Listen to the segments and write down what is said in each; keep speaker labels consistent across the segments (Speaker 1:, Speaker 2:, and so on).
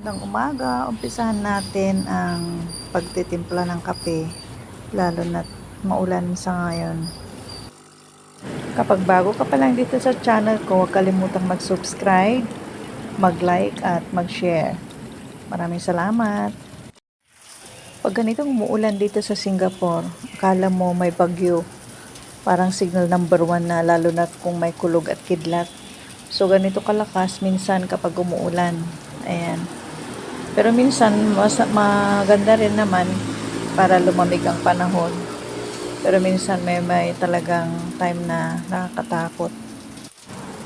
Speaker 1: Magandang umaga, umpisahan natin ang pagtitimpla ng kape, lalo na maulan sa ngayon. Kapag bago ka pa lang dito sa channel ko, huwag kalimutang mag-subscribe, mag-like at mag-share. Maraming salamat. Pag ganitong umuulan dito sa Singapore, akala mo may bagyo. Parang signal number one na lalo na kung may kulog at kidlat. So ganito kalakas minsan kapag umuulan. Ayan. Pero minsan mas, maganda rin naman para lumamig ang panahon. Pero minsan may may talagang time na nakakatakot.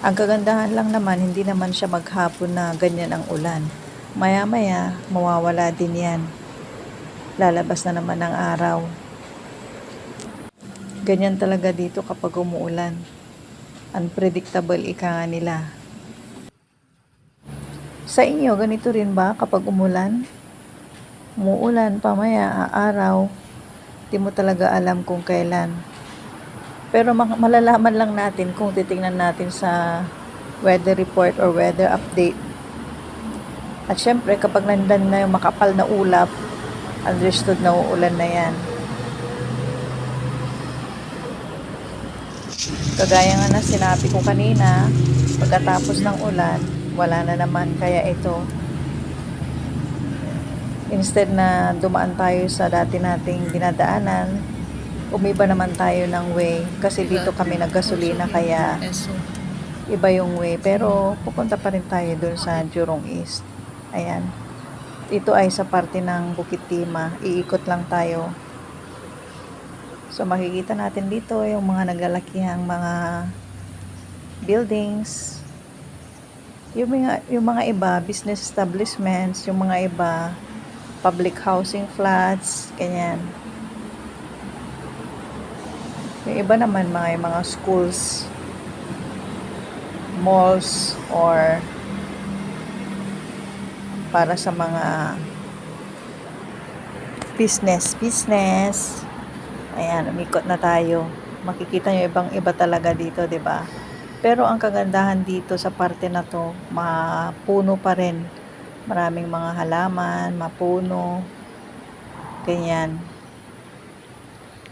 Speaker 1: Ang kagandahan lang naman, hindi naman siya maghapon na ganyan ang ulan. Maya-maya, mawawala din yan. Lalabas na naman ang araw. Ganyan talaga dito kapag umuulan. Unpredictable ika nga nila. Sa inyo, ganito rin ba kapag umulan? Umuulan, pamaya, araw, di mo talaga alam kung kailan. Pero ma- malalaman lang natin kung titingnan natin sa weather report or weather update. At syempre, kapag nandan na yung makapal na ulap, understood na uulan na yan. Kagaya nga na sinabi ko kanina, pagkatapos ng ulan, wala na naman kaya ito. Instead na dumaan tayo sa dati nating dinadaanan, umiba naman tayo ng way kasi dito kami naggasolina kaya iba yung way. Pero pupunta pa rin tayo dun sa Jurong East. Ayan. Ito ay sa parte ng Bukit Tima. Iikot lang tayo. So makikita natin dito yung mga naglalakihang mga buildings. Yung mga, yung mga iba, business establishments, yung mga iba, public housing flats, ganyan. Yung iba naman mga mga schools, malls, or para sa mga business, business. Ayan, umikot na tayo. Makikita nyo ibang iba talaga dito, 'di ba? Pero ang kagandahan dito sa parte na to, mapuno pa rin. Maraming mga halaman, mapuno, ganyan.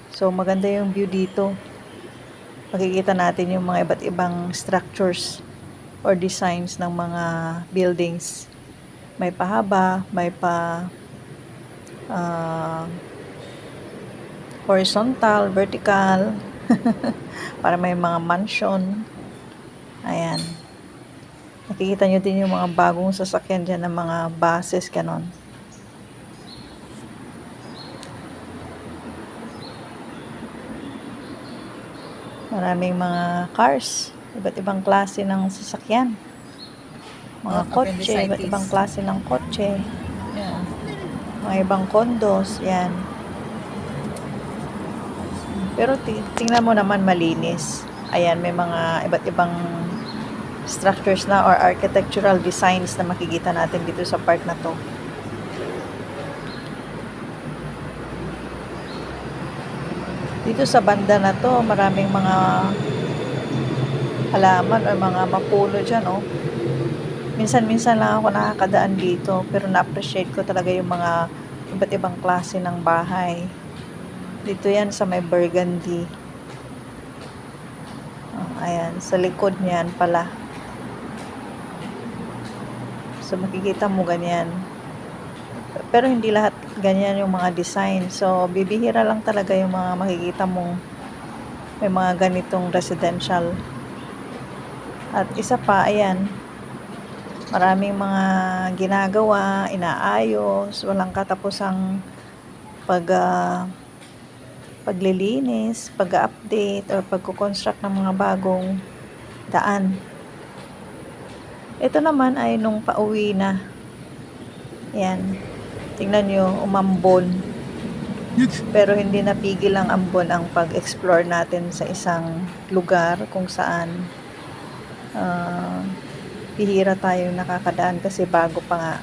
Speaker 1: So, maganda yung view dito. Makikita natin yung mga iba't ibang structures or designs ng mga buildings. May pahaba, may pa ah, horizontal, vertical, para may mga mansion. Ayan. Nakikita nyo din yung mga bagong sasakyan dyan ng mga buses, ganon. Maraming mga cars, iba't ibang klase ng sasakyan. Mga
Speaker 2: Mga
Speaker 1: kotse, iba't ibang klase ng kotse.
Speaker 2: Yeah.
Speaker 1: Mga ibang condos, yan. Pero ti- tingnan mo naman malinis. Ayan, may mga iba't ibang structures na or architectural designs na makikita natin dito sa park na to. Dito sa banda na to, maraming mga halaman o mga mapuno dyan, oh. Minsan-minsan lang ako nakakadaan dito, pero na-appreciate ko talaga yung mga iba't ibang klase ng bahay. Dito yan sa may burgundy. Oh, ayan, sa likod niyan pala. So makikita mo ganyan. Pero hindi lahat ganyan yung mga design. So bibihira lang talaga yung mga makikita mong may mga ganitong residential. At isa pa, ayan, maraming mga ginagawa, inaayos, walang katapusang pag ah, paglilinis, pag-update or pagko-construct ng mga bagong daan. Ito naman ay nung pauwi na. Yan. Tingnan nyo, umambon. Pero hindi napigil ang ambon ang pag-explore natin sa isang lugar kung saan ah, bihira tayo nakakadaan kasi bago pa nga.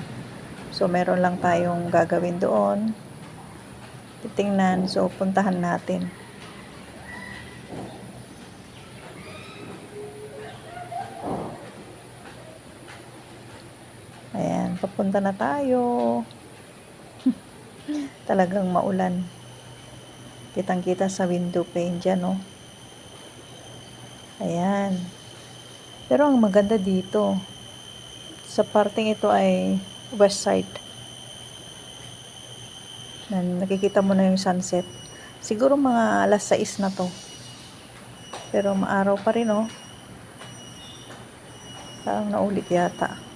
Speaker 1: So, meron lang tayong gagawin doon. Titingnan. So, puntahan natin. Ayan. Punta na tayo. Talagang maulan. Kitang-kita sa window pane dyan, no? Ayan. Pero ang maganda dito, sa parting ito ay west side. Na nakikita mo na yung sunset. Siguro mga alas 6 na to. Pero maaraw pa rin, oh. Parang naulit yata.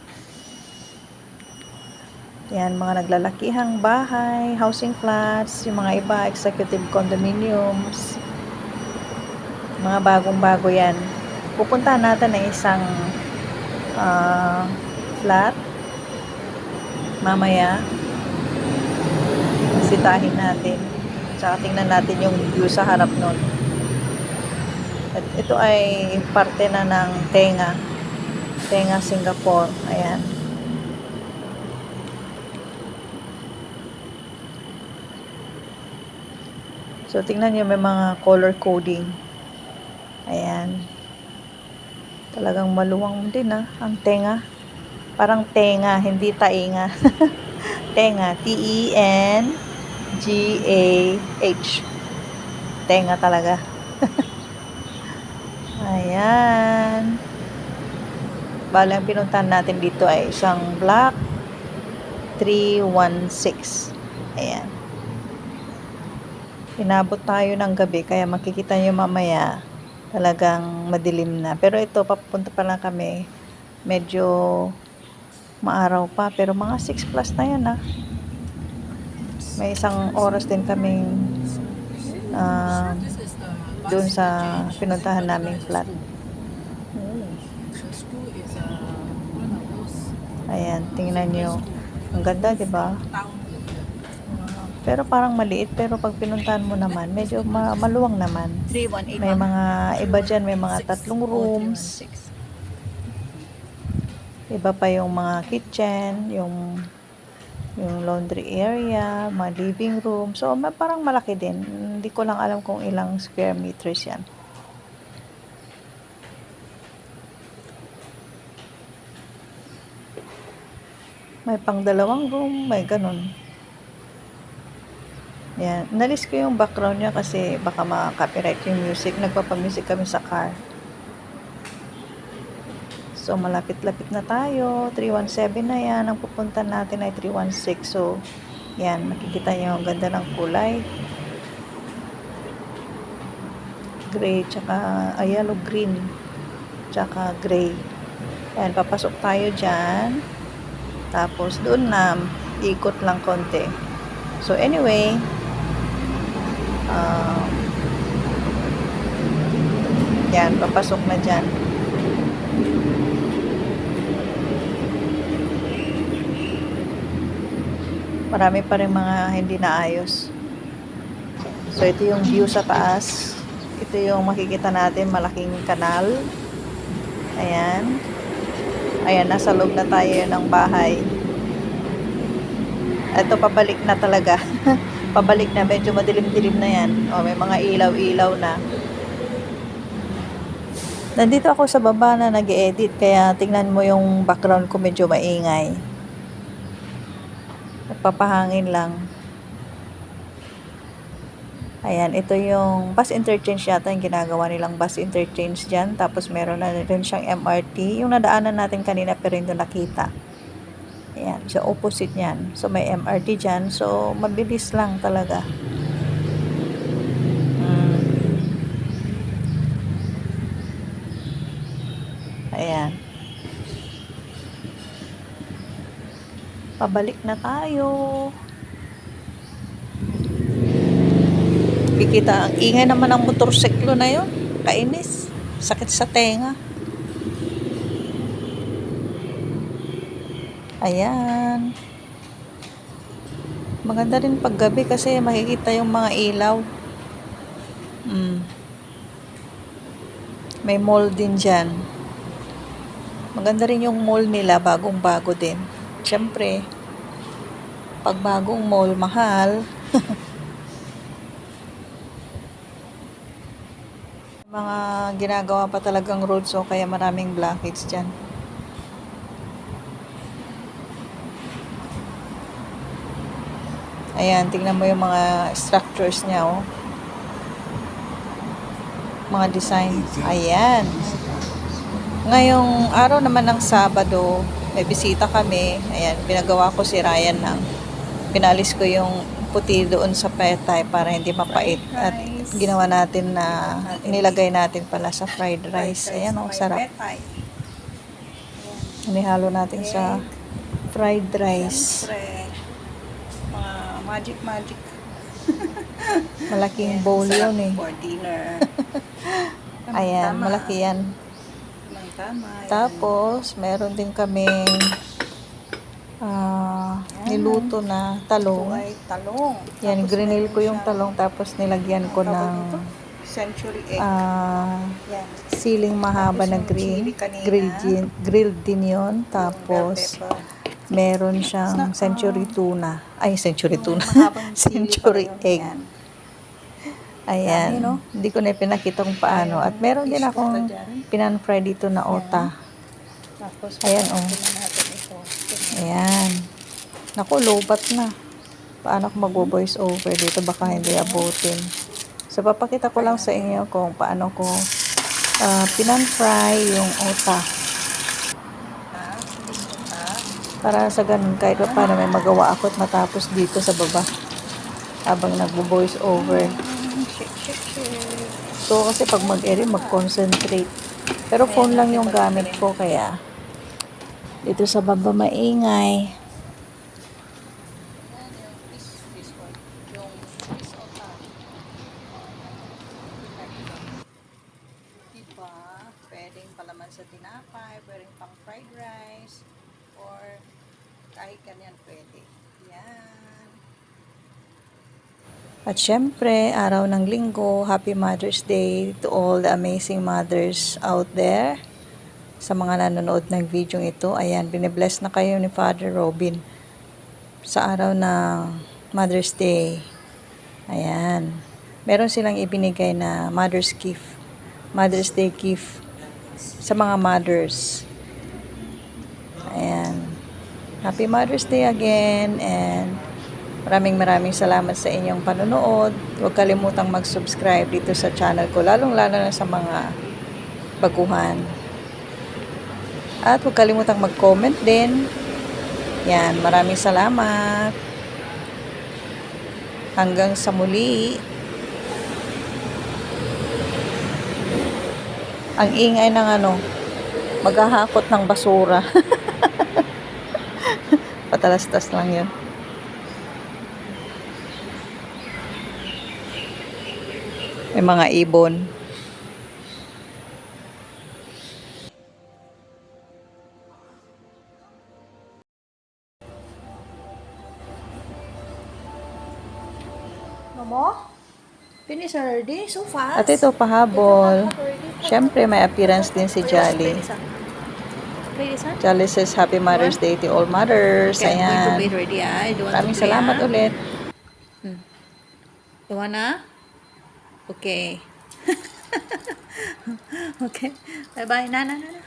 Speaker 1: Yan, mga naglalakihang bahay, housing flats, yung mga iba, executive condominiums. Mga bagong-bago yan. Pupuntahan natin ng isang ah, flat. Mamaya, sitahin natin. Tsaka tingnan natin yung view sa harap nun. At ito ay parte na ng Tenga. Tenga, Singapore. Ayan. So, tingnan nyo, may mga color coding. Ayan. Talagang maluwang din ah, ang tenga. Parang tenga, hindi tainga. tenga, T-E-N-G-A-H. Tenga talaga. Ayan. Bale, ang pinuntahan natin dito ay isang block 316. Ayan. Inabot tayo ng gabi, kaya makikita nyo mamaya talagang madilim na. Pero ito, papunta pa lang kami. Medyo maaraw pa, pero mga 6 plus na yan ah. May isang oras din kaming ah, doon sa pinuntahan naming flat. Ayan, tingnan nyo. Ang ganda, ba? Pero parang maliit, pero pag pinuntahan mo naman, medyo ma- maluwang naman.
Speaker 2: 318
Speaker 1: May mga iba dyan, may mga tatlong rooms. Iba pa yung mga kitchen, yung yung laundry area, mga living room. So, ma- parang malaki din. Hindi ko lang alam kung ilang square meters yan. May pang dalawang room, may ganun. Yan. Nalis ko yung background niya kasi baka ma-copyright yung music. Nagpapamusic kami sa car. So, malapit-lapit na tayo. 317 na yan. Ang pupunta natin ay 316. So, yan. Makikita niyo ang ganda ng kulay. Gray, tsaka ah, yellow green. Tsaka gray. Yan, papasok tayo dyan. Tapos, doon na, ikot lang konti. So, anyway, ah, yan, papasok na dyan. Marami pa rin mga hindi naayos. So, ito yung view sa taas. Ito yung makikita natin, malaking kanal. Ayan. Ayan, nasa loob na tayo ng bahay. Ito, pabalik na talaga. pabalik na, medyo madilim-dilim na yan. O, may mga ilaw-ilaw na. Nandito ako sa baba na nag edit kaya tingnan mo yung background ko medyo maingay. Nagpapahangin lang. Ayan, ito yung bus interchange yata yung ginagawa nilang bus interchange dyan. Tapos meron na rin siyang MRT. Yung nadaanan natin kanina pero hindi nakita. Ayan, sa opposite niyan. So may MRT dyan. So mabilis lang talaga. Mm. Ayan. Pabalik na tayo. Kikita, ang ingay naman ng motorsiklo na yon. Kainis. Sakit sa tenga. Ayan. Maganda rin paggabi kasi makikita yung mga ilaw. Mm. May mall din dyan. Maganda rin yung mall nila, bagong-bago din. Siyempre, pag bagong mall, mahal. mga ginagawa pa talagang road so kaya maraming blockage dyan. Ayan, tingnan mo yung mga structures niya, oh. Mga design. Ayan. Ngayong araw naman ng Sabado, may bisita kami. Ayan, pinagawa ko si Ryan ng pinalis ko yung puti doon sa petay para hindi mapait. At ginawa natin na inilagay natin pala sa fried rice. Ayan, oh, sarap. Inihalo natin sa fried rice.
Speaker 2: Siyempre, magic magic.
Speaker 1: Malaking bowl yun eh.
Speaker 2: For dinner.
Speaker 1: Ayan,
Speaker 2: Tama.
Speaker 1: malaki yan.
Speaker 2: Ng tama. yan.
Speaker 1: Tapos, meron din kaming ah, niluto na
Speaker 2: Ito
Speaker 1: talong.
Speaker 2: ay talong.
Speaker 1: Yan,
Speaker 2: Tapos
Speaker 1: grinil ko yung talong tapos nilagyan ko ng
Speaker 2: ito? Century egg.
Speaker 1: ah,
Speaker 2: yan.
Speaker 1: siling mahaba
Speaker 2: Tapos
Speaker 1: na green. Grilled din, grilled din yun. Tapos. Meron siyang century tuna. Ay, century
Speaker 2: Yung
Speaker 1: tuna. century egg.
Speaker 2: Yan.
Speaker 1: Ayan. Hindi ko na pinakita kung paano. At meron din akong pinan-fry dito na ota. Ayan, oh. Ayan. Naku, lobat na. Paano ko mag-voice over dito? Baka hindi abutin. So, papakita ko lang sa inyo kung paano ko ah, pinan-fry yung ota.
Speaker 2: Ah, gusto ka?
Speaker 1: Para sa ganun, kahit pa paano may magawa ako at matapos dito sa baba. Habang nagbo-voice over. So, kasi pag mag-edit, mag-concentrate. Pero phone lang yung gamit ko, kaya dito sa baba maingay. Diba? Pwedeng palaman sa tinapay, pwedeng pang fried rice, or kahit ganyan pwede. Yan. At syempre, araw ng linggo, Happy Mother's Day to all the amazing mothers out there. Sa mga nanonood ng video ito, ayan, binibless na kayo ni Father Robin sa araw ng Mother's Day. Ayan. Meron silang ibinigay na Mother's Gift. Mother's Day gift sa mga mothers. Happy Mother's Day again and maraming maraming salamat sa inyong panonood. Huwag kalimutang mag-subscribe dito sa channel ko, lalong-lalo na sa mga baguhan. At huwag kalimutang mag-comment din. Yan, maraming salamat. Hanggang sa muli. Ang ingay ng ano, maghahakot ng basura. Patalastas lang yun. May mga ibon.
Speaker 2: Mamo? Finish already? So fast?
Speaker 1: At ito, pahabol. Siyempre, may appearance din si Jolly.
Speaker 2: This one?
Speaker 1: Jolly says, Happy Mother's Day to all mothers.
Speaker 2: Okay, I'm going to
Speaker 1: Ayan.
Speaker 2: wait already. ah. I don't want
Speaker 1: Maraming
Speaker 2: to play,
Speaker 1: salamat
Speaker 2: ah.
Speaker 1: ulit.
Speaker 2: You wanna? Okay. okay. Bye-bye. Na, na, na, na.